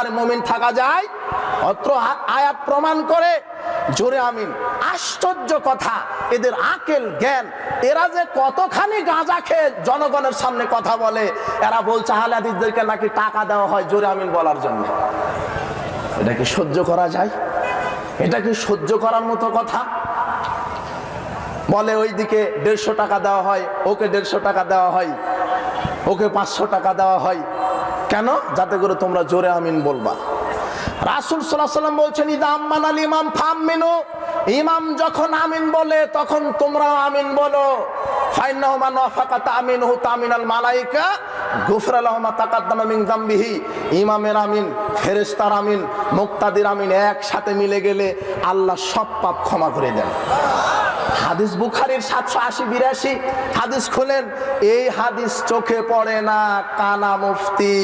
আর মমিন থাকা যায়? অত্র আয়াত প্রমাণ করে, জোরে আমিন। আশ্চর্য কথা, এদের আকেল, জ্ঞান, এরা যে কতখানি গাঁজা খেয়ে জনগণের সামনে কথা বলে, এরা বলছে হালাদিসদেরকে নাকি টাকা দেওয়া হয়? জোরে আমিন বলার জন্য। এটা কি সহ্য করা যায়? এটা কি সহ্য করার মতো কথা? বলে, ওইদিকে দেড়শো টাকা দেওয়া হয়, ওকে দেড়শো টাকা দেওয়া হয়, ওকে পাঁচশো টাকা দেওয়া হয়। কেন? যাতে করে তোমরা জোরে আমিন বলবা। রাসুল সাল্লাম বলছেন, ইদা আম্মান আল ইমাম ফাম মিনু ইমাম যখন আমিন বলে, তখন তোমরা আমিন বলো। ইমামের আমিন আমিন, মুক্তাদির আমিন একসাথে মিলে গেলে আল্লাহ সব পাপ ক্ষমা করে দেন। হাদিস বুখারির সাতশো আশি, বিরাশি। হাদিস খুলেন, এই হাদিস চোখে পড়ে না, কানা মুফতি।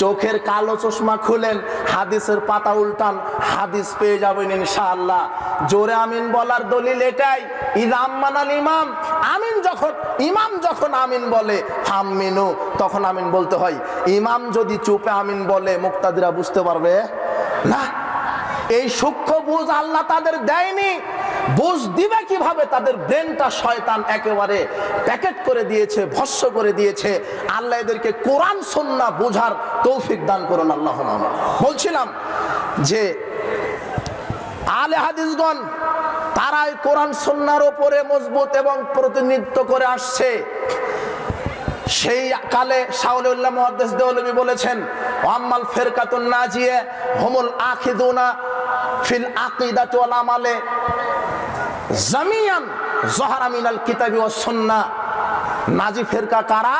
চোখের কালো চশমা খুলেন, হাদিসের পাতা উল্টান, হাদিস পেয়ে যাবেন ইনশাআল্লাহ। জোরে আমিন বলার দলিল এটাই ইদাম মানাল ইমাম। আমিন যখন, ইমাম যখন আমিন বলে হামিনু তখন আমিন বলতে হয়, ইমাম যদি চুপে আমিন বলে, মুক্তাদিরা বুঝতে পারবে? না। এই সূক্ষ্ম বুঝ আল্লাহ তাদের দেয়নি বুঝ দিবে কীভাবে তাদের ব্রেনটা শয়তান একেবারে প্যাকেট করে দিয়েছে ভস্য করে দিয়েছে। আল্লাহ এদেরকে কোরআন সন্না বোঝার তৌফিক দান করুন আল্লাহ বলছিলাম যে আলে হাদিসগণ, তারাই কোরআন সন্ন্যার ওপরে মজবুত এবং প্রতিনিধিত্ব করে আসছে। সেই কালে শাউলুল্লাহ মুহাদ্দিস দেওলবী বলেছেন আম্মাল ফিরকাতুন নাজিয়ে, হুমুল আখিদুনা ফিল আকিদাতি আমালে জামিয়ান জহারা মিনাল কিতাবি ওয়াস সুন্নাহ নাজি ফেরকা কারা?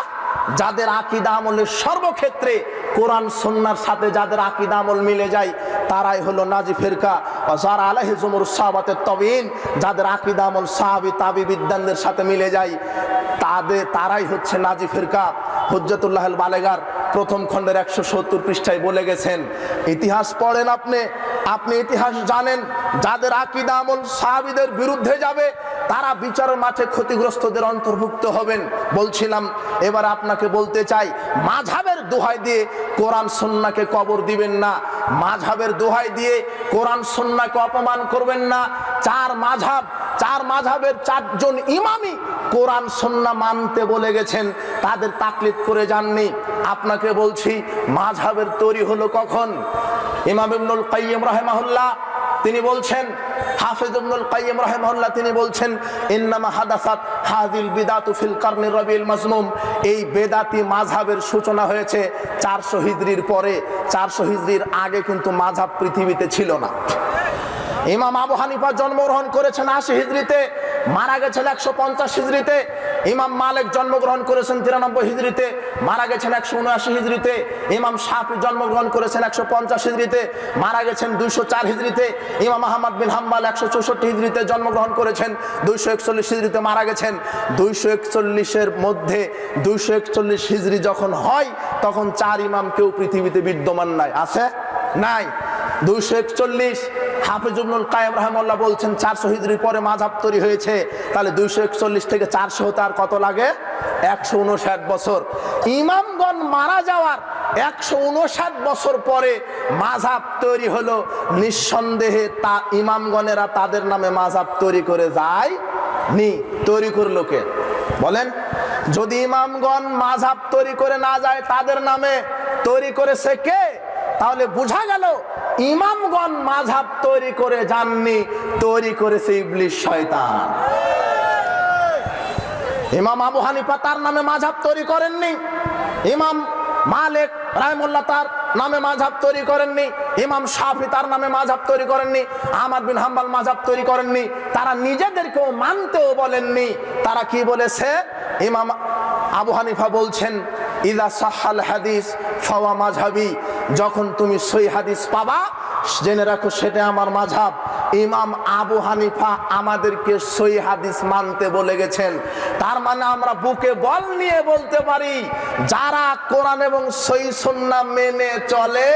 যাদের আকিদা আমলের সর্বক্ষেত্রে কোরআন সন্ন্যার সাথে যাদের আকিদা আমল মিলে যায়, তারাই হলো নাজি ফেরকা। ও যারা আলাহি জুমুর সাহাবাতের তবিন যাদের আকিদা আমল সাহাবি, তাবি বিদ্যানদের সাথে মিলে যায়, তাদের, তারাই হচ্ছে নাজি ফেরকা। হুজ্জাতুল্লাহ বালেগার প্রথম খণ্ডের একশো সত্তর পৃষ্ঠায় বলে গেছেন, ইতিহাস পড়েন আপনি আপনি ইতিহাস জানেন, যাদের আকিদা আমল সাহাবিদের বিরুদ্ধে যাবে, তারা বিচারের মাঠে ক্ষতিগ্রস্তদের অন্তর্ভুক্ত হবেন। বলছিলাম, এবার আপনাকে বলতে চাই মাঝাবের দোহাই দিয়ে কোরআন সন্নাকে কবর দিবেন না। মাঝাবের দোহাই দিয়ে কোরআন সন্নাকে অপমান করবেন না। চার মাঝাব চার মাঝাবের চারজন ইমামি কোরআন সন্না মানতে বলে গেছেন, তাদের তাকলিদ করে যাননি। আপনাকে বলছি মাঝাবের তৈরি হলো কখন? ইমাম ইবনুল কাইয়্যিম রাহিমাহুল্লাহ, তিনি বলছেন, হাফেজ ইবনুল কাইয়্যিম রাহিমাহুল্লাহ, তিনি বলছেন, ইন্নামা হাদাসাত হাদিল বিদাতু ফিল কারনি রবিউল মাজমুম। এই বেদাতি মাযহাবের সূচনা হয়েছে 400 হিজরির পরে। 400 হিজরির আগে কিন্তু মাযহাব পৃথিবীতে ছিল না। ইমাম আবু হানিফা জন্মগ্রহণ করেছেন আশি হিজড়িতে মারা গেছেন একশো পঞ্চাশ হিজড়িতে ইমাম মালিক জন্মগ্রহণ করেছেন তিরানব্বই হিজড়িতে, মারা গেছেন একশো উনআশি হিজড়িতে, ইমাম শাফি জন্মগ্রহণ করেছেন একশো পঞ্চাশ হিজড়িতে, মারা গেছেন দুইশো চার হিজড়িতে, ইমাম আহমদ বিন হাম্বাল একশো চৌষট্টি হিজড়িতে জন্মগ্রহণ করেছেন, দুইশো একচল্লিশ হিজড়িতে মারা গেছেন, দুইশো একচল্লিশের মধ্যে দুইশো একচল্লিশ হিজড়ি যখন হয়, তখন চার ইমাম কেউ পৃথিবীতে বিদ্যমান নাই। আছে? নাই। দুইশো একচল্লিশ হাফিজ ইবনুল কায়েম রহমাল্লাহ বলছেন চারশো হিজড়ির পরে মাঝাব তৈরি হয়েছে, তাহলে দুইশো একচল্লিশ থেকে চারশো হতে আর কত লাগে? একশো উনষাট বছর। ইমামগণ মারা যাওয়ার একশো উনষাট বছর পরে মাঝাব তৈরি হলো। নিঃসন্দেহে তা ইমামগণেরা তাদের নামে মাঝাব তৈরি করে যায় নি তৈরি করল কে? বলেন, যদি ইমামগণ মাঝাব তৈরি করে না যায়, তাদের নামে তৈরি করেছে কে? তাহলে বোঝা গেল ইমামগণ মাঝাব তৈরি করে যাননি, তৈরি করেছে ইবলিশ শয়তান। ইমাম আবু হানিফা তার নামে মাঝাব তৈরি করেননি, ইমাম মালিক রায়মুল্লাহ তার নামে মাঝাব তৈরি করেননি, ইমাম শাফি তার নামে মাঝাব তৈরি করেননি, আহমদ বিন হাম্বাল মাঝাব তৈরি করেননি, তারা নিজেদেরকেও মানতেও বলেননি। তারা কি বলেছে? ইমাম আবু হানিফা বলছেন ইদা সাহাল হাদিস ফাওয়া মাঝহাবি যখন তুমি সই হাদিস পাবা, জেনে রাখো সেটা আমার মাঝাব ইমাম আবু হানিফা আমাদেরকে সই হাদিস মানতে বলে গেছেন। তার মানে আমরা বুকে বল নিয়ে বলতে পারি, যারা কোরআন এবং সই সন্না মেনে চলে,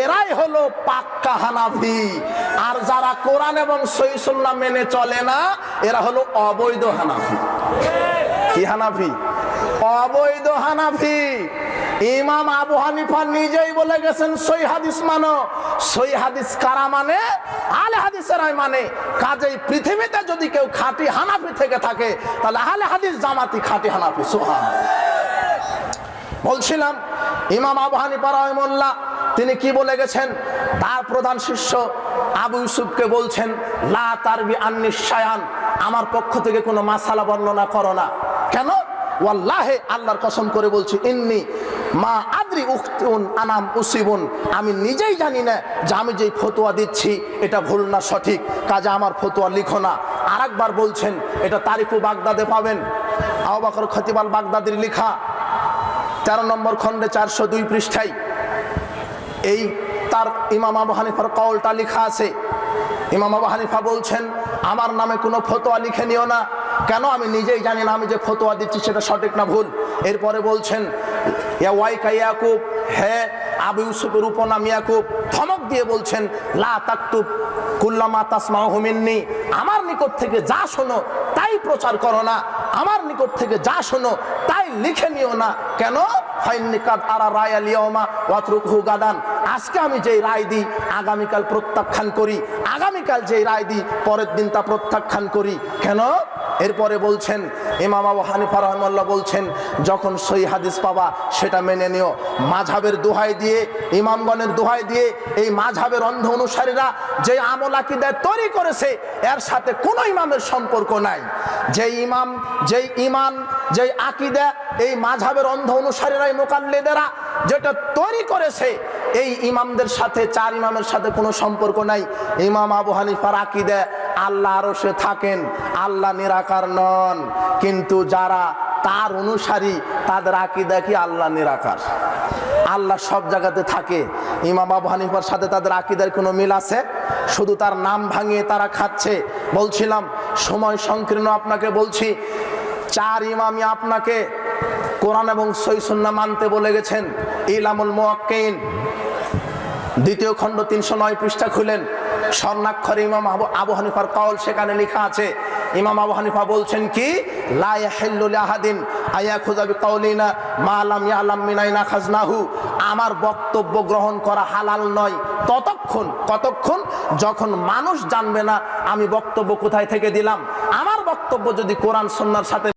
এরাই হলো পাক্কা হানাফি। আর যারা কোরআন এবং সই সন্না মেনে চলে না, এরা হলো অবৈধ হানাফি। কি হানাফি? অবৈধ হানাফি। ইমাম আবু হানিফা নিজেই বলে গেছেন, সই হাদিস মানো। সই হাদিস কারা মানে? আলে হাদিসেরাই মানে। কাজেই পৃথিবীতে যদি কেউ খাঁটি হানাফি থেকে থাকে, তাহলে আলে হাদিস জামাতি খাঁটি হানাফি সুহান বলছিলাম, ইমাম আবু হানিফা রহমুল্লাহ তিনি কি বলে গেছেন? তার প্রধান শিষ্য আবু ইউসুফকে বলছেন, লা তারবি আন্নিশায়ান আমার পক্ষ থেকে কোনো মাসালা বর্ণনা করো না। কেন? ওয়াল্লাহে আল্লাহর কসম করে বলছি, ইন্নি মা আদ্রি উখতুন আনাম উসিবুন। আমি নিজেই জানি না যে আমি যেই ফতোয়া দিচ্ছি, এটা ভুল না সঠিক। কাজে আমার ফতোয়া লিখো না। আরেকবার বলছেন, এটা তারিখু বাগদাদে পাবেন। আবু বকর খতিবাল বাগদাদির লেখা, তেরো নম্বর খণ্ডে চারশো দুই পৃষ্ঠায়। এই তার ইমাম আবু হানিফার কলটা লেখা আছে। ইমাম আবু হানিফা বলছেন, আমার নামে কোনো ফতোয়া লিখে নিও না। কেন আমি নিজেই জানি না, আমি যে ফতোয়া দিচ্ছি সেটা সঠিক না ভুল? এরপরে বলছেন, ইয়া ওয়াইকা ইয়াকুব হ্যাঁ আবু ইউসুফের উপনাম ইয়াকুব ধমক দিয়ে বলছেন, লা তাকতুব কুল্লামা তাসমাউ মিন্নি, আমার নিকট থেকে যা শোনো তাই প্রচার করো না, আমার নিকট থেকে যা শোনো তাই লিখে নিও না। কেন? ফাইন্নিকাত আরা রায় আলিয়মা ওয়াতরুকহু গাদান। আজকে আমি যেই রায় দিই, আগামীকাল প্রত্যাখ্যান করি। আগামীকাল যেই রায় দিই, পরের দিন তা প্রত্যাখ্যান করি। কেন? এরপরে বলছেন, ইমাম আবু হানিফা রহমাল্লাহ বলছেন, যখন সই হাদিস পাবা, সেটা মেনে নিও। মাঝাবের দোহাই দিয়ে, ইমামগণের দোহাই দিয়ে, এই মাঝাবের অন্ধ অনুসারীরা যে আমল আকিদায় তৈরি করেছে, এর সাথে কোনো ইমামের সম্পর্ক নাই। যে ইমাম যেই ইমান যেই আকিদা, এই মাঝাবের অন্ধ অনুসারীরাই মোকাল্লেদেরা যেটা তৈরি করেছে, এই ইমামদের সাথে, চার ইমামের সাথে কোনো সম্পর্ক নাই। ইমাম আবু হানিফার আকিদা আল্লাহ আরও সে থাকেন, আল্লাহ নিরাকার নন। কিন্তু যারা তার অনুসারী, তাদের আকিদা কি আল্লাহ নিরাকার। আল্লাহ সব জায়গাতে থাকে। ইমাম আবু হানিফার সাথে তাদের আকিদার কোনো মিল আছে? শুধু তার নাম ভাঙিয়ে তারা খাচ্ছে। বলছিলাম, সময় সংকীর্ণ আপনাকে বলছি, চার ইমামি আপনাকে কোরআন এবং সৈসুন্না মানতে বলে গেছেন। ইলামুল মোয়াক্কিন। দ্বিতীয় খণ্ড তিনশো নয় পৃষ্ঠা খুলেন। স্বর্ণাক্ষর ইমাম আবু হানিফার কল সেখানে লেখা আছে। ইমাম আবু হানিফা বলছেন কি আমার বক্তব্য গ্রহণ করা হালাল নয়। ততক্ষণ, কতক্ষণ? যখন মানুষ জানবে না, আমি বক্তব্য কোথায় থেকে দিলাম। আমার বক্তব্য যদি কোরআন সুন্নাহর সাথে